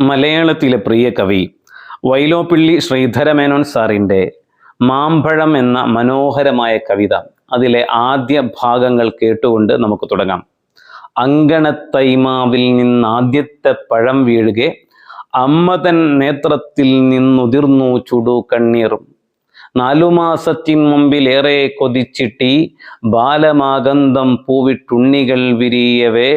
മലയാളത്തിലെ പ്രിയ കവി വൈലോപ്പിള്ളി ശ്രീധരമേനോൻ സാറിന്റെ മാമ്പഴം എന്ന മനോഹരമായ കവിത അതിലെ ആദ്യ ഭാഗങ്ങൾ കേട്ടുകൊണ്ട് നമുക്ക് തുടങ്ങാം. അങ്കണത്തൈമാവിൽ നിന്നാദ്യത്തെ പഴം വീഴുകെ അമ്മതൻ നേത്രത്തിൽ നിന്നുതിർന്നു ചുടു കണ്ണീറും നാലു മാസത്തിൻ മുമ്പിലേറെ കൊതിച്ചിട്ടി ബാലമാകന്തം പൂവിട്ടുണ്ണികൾ വിരിയവേ.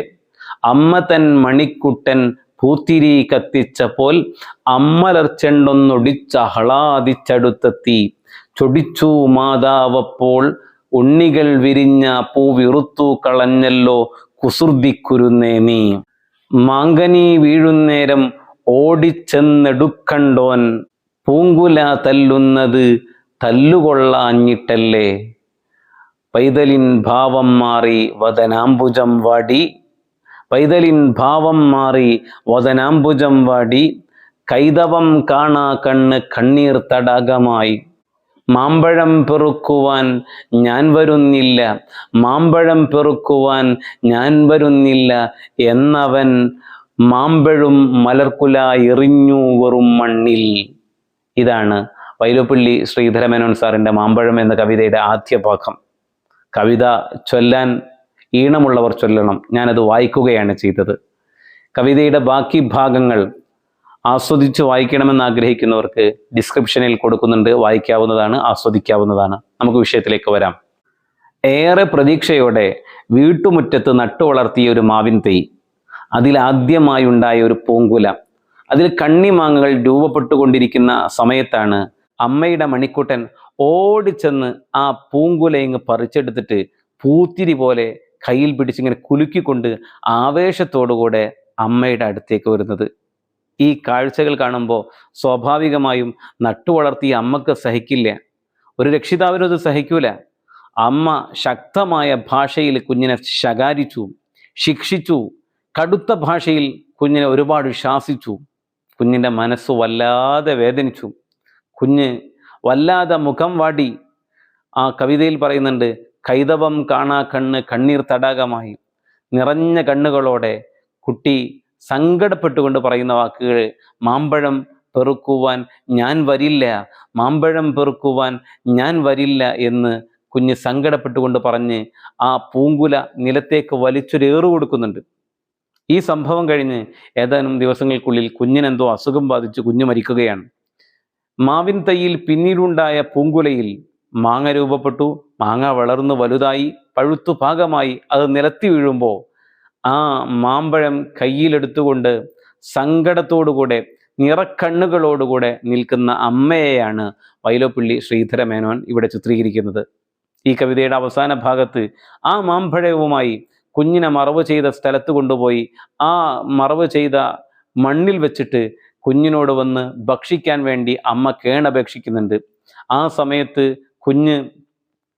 അമ്മ തൻ മണിക്കുട്ടൻ പൂത്തിരി കത്തിച്ചപ്പോൾ അമ്മലർച്ചെണ്ടൊന്നൊടിച്ചഹളാദിച്ചടുത്തെത്തി ചൊടിച്ചു മാതാവപ്പോൾ ഉണ്ണികൾ വിരിഞ്ഞ പൂവിറുത്തു കളഞ്ഞല്ലോ കുസൃതിക്കുരുന്നേ നീ മാങ്കനി വീഴുന്നേരം ഓടിച്ചെന്നെടുക്കണ്ടോൻ. പൂങ്കുല തല്ലുന്നത് തല്ലുകൊള്ളാഞ്ഞിട്ടല്ലേ. പൈതലിൻ ഭാവം മാറി വദനാംബുജം വാടി പൈതലിൻ ഭാവം മാറി വദനാംബുജം വാടി കൈതവം കാണാ കണ്ണ് കണ്ണീർ തടാകമായി. മാമ്പഴം പെറുക്കുവാൻ ഞാൻ വരുന്നില്ല മാമ്പഴം പെറുക്കുവാൻ ഞാൻ വരുന്നില്ല എന്നവൻ മാമ്പഴും മലർക്കുല എറിഞ്ഞു വെറും മണ്ണിൽ. ഇതാണ് വൈലോപ്പിള്ളി ശ്രീധരമേനോൻ സാറിന്റെ മാമ്പഴം എന്ന കവിതയുടെ ആദ്യ ഭാഗം കവിത ചൊല്ലാൻ ഈണമുള്ളവർ ചൊല്ലണം. ഞാനത് വായിക്കുകയാണ് ചെയ്തത്. കവിതയുടെ ബാക്കി ഭാഗങ്ങൾ ആസ്വദിച്ച് വായിക്കണമെന്ന് ആഗ്രഹിക്കുന്നവർക്ക് ഡിസ്ക്രിപ്ഷനിൽ കൊടുക്കുന്നുണ്ട്. വായിക്കാവുന്നതാണ് ആസ്വദിക്കാവുന്നതാണ്. നമുക്ക് വിഷയത്തിലേക്ക് വരാം. ഏറെ പ്രതീക്ഷയോടെ വീട്ടുമുറ്റത്ത് നട്ടു വളർത്തിയ ഒരു മാവിൻ തൈ. അതിലാദ്യമായി ഉണ്ടായ ഒരു പൂങ്കുല. അതിൽ കണ്ണിമാങ്ങകൾ രൂപപ്പെട്ടുകൊണ്ടിരിക്കുന്ന സമയത്താണ് അമ്മയുടെ മണിക്കുട്ടൻ ഓടിച്ചെന്ന് ആ പൂങ്കുല ഇങ്ങ് പറിച്ചെടുത്തിട്ട് പൂത്തിരി പോലെ കയ്യിൽ പിടിച്ചിങ്ങനെ കുലുക്കിക്കൊണ്ട് ആവേശത്തോടുകൂടെ അമ്മയുടെ അടുത്തേക്ക് വരുന്നത്. ഈ കാഴ്ചകൾ കാണുമ്പോൾ സ്വാഭാവികമായും നട്ടുവളർത്തിയ അമ്മയ്ക്ക് സഹിക്കില്ല. ഒരു രക്ഷിതാവിനും അത് സഹിക്കൂല. അമ്മ ശക്തമായ ഭാഷയിൽ കുഞ്ഞിനെ ശകാരിച്ചു ശിക്ഷിച്ചു കടുത്ത ഭാഷയിൽ കുഞ്ഞിനെ ഒരുപാട് ശാസിച്ചു. കുഞ്ഞിന്റെ മനസ്സ് വല്ലാതെ വേദനിച്ചു. കുഞ്ഞ് വല്ലാതെ മുഖം വാടി. ആ കവിതയിൽ പറയുന്നുണ്ട് കൈതവം കാണാ കണ്ണ് കണ്ണീർ തടാകമായി. നിറഞ്ഞ കണ്ണുകളോടെ കുട്ടി സങ്കടപ്പെട്ടുകൊണ്ട് പറയുന്ന വാക്കുകൾ മാമ്പഴം പെറുക്കുവാൻ ഞാൻ വരില്ല മാമ്പഴം പെറുക്കുവാൻ ഞാൻ വരില്ല എന്ന് കുഞ്ഞ് സങ്കടപ്പെട്ടുകൊണ്ട് പറഞ്ഞ് ആ പൂങ്കുല നിലത്തേക്ക് വലിച്ചൊരേറു കൊടുക്കുന്നുണ്ട്. ഈ സംഭവം കഴിഞ്ഞ് ഏതാനും ദിവസങ്ങൾക്കുള്ളിൽ കുഞ്ഞിനെന്തോ അസുഖം ബാധിച്ച് കുഞ്ഞ് മരിക്കുകയാണ്. മാവിൻ തൈയിൽ പിന്നീടുണ്ടായ പൂങ്കുലയിൽ മാങ്ങ രൂപപ്പെട്ടു മാങ്ങ വളർന്നു വലുതായി പഴുത്തു പാകമായി അത് നിലത്തി വീഴുമ്പോൾ ആ മാമ്പഴം കയ്യിലെടുത്തുകൊണ്ട് സങ്കടത്തോടുകൂടെ നിറക്കണ്ണുകളോടുകൂടെ നിൽക്കുന്ന അമ്മയെയാണ് വൈലോപ്പിള്ളി ശ്രീധര മേനോൻ ഇവിടെ ചിത്രീകരിക്കുന്നത്. ഈ കവിതയുടെ അവസാന ഭാഗത്ത് ആ മാമ്പഴവുമായി കുഞ്ഞിനെ മറവ് ചെയ്ത സ്ഥലത്ത് കൊണ്ടുപോയി ആ മറവ് ചെയ്ത മണ്ണിൽ വെച്ചിട്ട് കുഞ്ഞിനോട് വന്ന് ഭക്ഷിക്കാൻ വേണ്ടി അമ്മ കേണപേക്ഷിക്കുന്നുണ്ട്. ആ സമയത്ത് കുഞ്ഞ്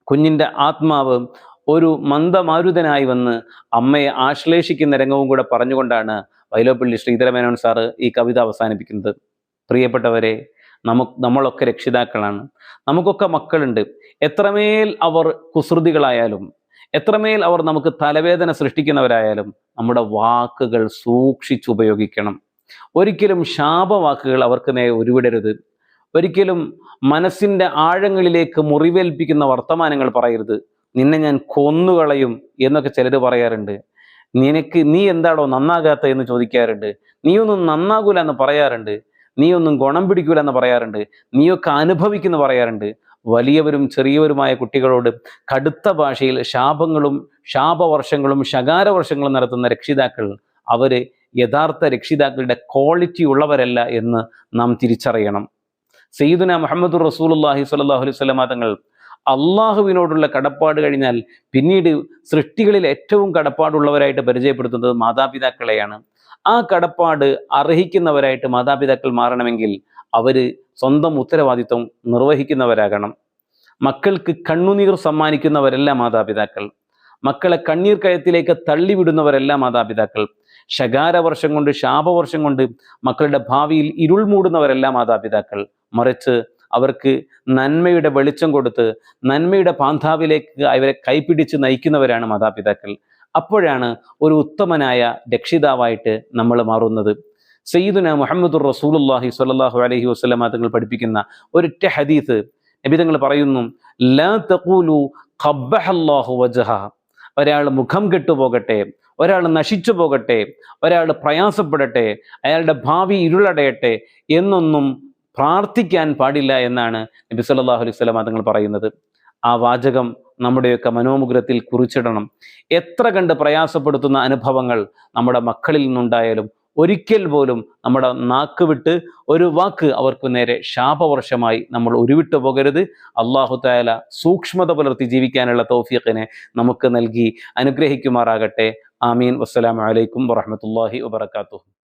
കുഞ്ഞിന്റെ ആത്മാവ് ഒരു മന്ദമാരുതനായി വന്ന് അമ്മയെ ആശ്ലേഷിക്കുന്ന രംഗവും കൂടെ പറഞ്ഞുകൊണ്ടാണ് വൈലോപ്പള്ളി ശ്രീധരമേനോൻ സാറ് ഈ കവിത അവസാനിപ്പിക്കുന്നത്. പ്രിയപ്പെട്ടവരെ നമുക്ക് നമ്മളൊക്കെ രക്ഷിതാക്കളാണ്. നമുക്കൊക്കെ മക്കളുണ്ട്. എത്രമേൽ അവർ കുസൃതികളായാലും എത്രമേൽ അവർ നമുക്ക് തലവേദന സൃഷ്ടിക്കുന്നവരായാലും നമ്മുടെ വാക്കുകൾ സൂക്ഷിച്ചുപയോഗിക്കണം. ഒരിക്കലും ശാപവാക്കുകൾ അവർക്ക് നേരെ ഉരുവിടരുത്. ഒരിക്കലും മനസ്സിന്റെ ആഴങ്ങളിലേക്ക് മുറിവേൽപ്പിക്കുന്ന വർത്തമാനങ്ങൾ പറയരുത്. നിന്നെ ഞാൻ കൊന്നുകളയും എന്നൊക്കെ ചിലർ പറയാറുണ്ട്. നിനക്ക് നീ എന്താണോ നന്നാകാത്ത എന്ന് ചോദിക്കാറുണ്ട്. നീയൊന്നും നന്നാകൂല എന്ന് പറയാറുണ്ട്. നീയൊന്നും ഗുണം പിടിക്കൂല എന്ന് പറയാറുണ്ട്. നീയൊക്കെ അനുഭവിക്കുന്നു പറയാറുണ്ട്. വലിയവരും ചെറിയവരുമായ കുട്ടികളോട് കടുത്ത ഭാഷയിൽ ശാപങ്ങളും ശാപവർഷങ്ങളും ശകാരവർഷങ്ങളും നടത്തുന്ന രക്ഷിതാക്കൾ അവർ യഥാർത്ഥ രക്ഷിതാക്കളുടെ ക്വാളിറ്റി ഉള്ളവരല്ല എന്ന് നാം തിരിച്ചറിയണം. സയ്യിദുന മുഹമ്മദ് റസൂലുല്ലാഹി സ്വല്ലല്ലാഹു അലൈഹി വസല്ലമ തങ്ങൾ അള്ളാഹുവിനോടുള്ള കടപ്പാട് കഴിഞ്ഞാൽ പിന്നീട് സൃഷ്ടികളിൽ ഏറ്റവും കടപ്പാടുള്ളവരായിട്ട് പരിചയപ്പെടുത്തുന്നത് മാതാപിതാക്കളെയാണ്. ആ കടപ്പാട് അർഹിക്കുന്നവരായിട്ട് മാതാപിതാക്കൾ മാറണമെങ്കിൽ അവർ സ്വന്തം ഉത്തരവാദിത്വം നിർവഹിക്കുന്നവരാകണം. മക്കൾക്ക് കണ്ണുനീർ സമ്മാനിക്കുന്നവരല്ല മാതാപിതാക്കൾ. മക്കളെ കണ്ണീർ കയത്തിലേക്ക് തള്ളിവിടുന്നവരല്ല മാതാപിതാക്കൾ. ശകാരവർഷം കൊണ്ട് ശാപവർഷം കൊണ്ട് മക്കളുടെ ഭാവിയിൽ ഇരുൾ മൂടുന്നവരല്ല മാതാപിതാക്കൾ. മറിച്ച് അവർക്ക് നന്മയുടെ വെളിച്ചം കൊടുത്ത് നന്മയുടെ പാന്താവിലേക്ക് അവരെ കൈപിടിച്ച് നയിക്കുന്നവരാണ് മാതാപിതാക്കൾ. അപ്പോഴാണ് ഒരു ഉത്തമനായ രക്ഷിതാവായിട്ട് നമ്മൾ മാറുന്നത്. സയ്യിദുന മുഹമ്മദുർ റസൂലുള്ളാഹി സ്വല്ലല്ലാഹു അലൈഹി വസല്ലമ തങ്ങൾ പഠിപ്പിക്കുന്ന ഒരൊറ്റ ഹദീസ് നബി തങ്ങൾ പറയുന്നു ലാ തഖൂലു ഖബ്ബഹല്ലാഹു വജഹ. ഒരാൾ മുഖം കെട്ടുപോകട്ടെ ഒരാൾ നശിച്ചു പോകട്ടെ ഒരാൾ പ്രയാസപ്പെടട്ടെ അയാളുടെ ഭാവി ഇരുളടയട്ടെ എന്നൊന്നും പ്രാർത്ഥിക്കാൻ പാടില്ല എന്നാണ് നബി സല്ലാഹു അലൈഹി സ്വലാം തങ്ങൾ പറയുന്നത്. ആ വാചകം നമ്മുടെയൊക്കെ മനോമുഗ്രത്തിൽ കുറിച്ചിടണം. എത്ര കണ്ട് പ്രയാസപ്പെടുത്തുന്ന അനുഭവങ്ങൾ നമ്മുടെ മക്കളിൽ നിന്നുണ്ടായാലും ഒരിക്കൽ പോലും നമ്മുടെ നാക്ക് വിട്ട് ഒരു വാക്ക് അവർക്ക് നേരെ ശാപവർഷമായി നമ്മൾ ഉരുവിട്ടു പോകരുത്. അള്ളാഹു തായാല സൂക്ഷ്മത പുലർത്തി ജീവിക്കാനുള്ള തൗഫീഖിനെ നമുക്ക് നൽകി അനുഗ്രഹിക്കുമാറാകട്ടെ. ആമീൻ. വസ്സലാമലൈക്കും വറഹ്മത്തുള്ളാഹി വബറകാതുഹു.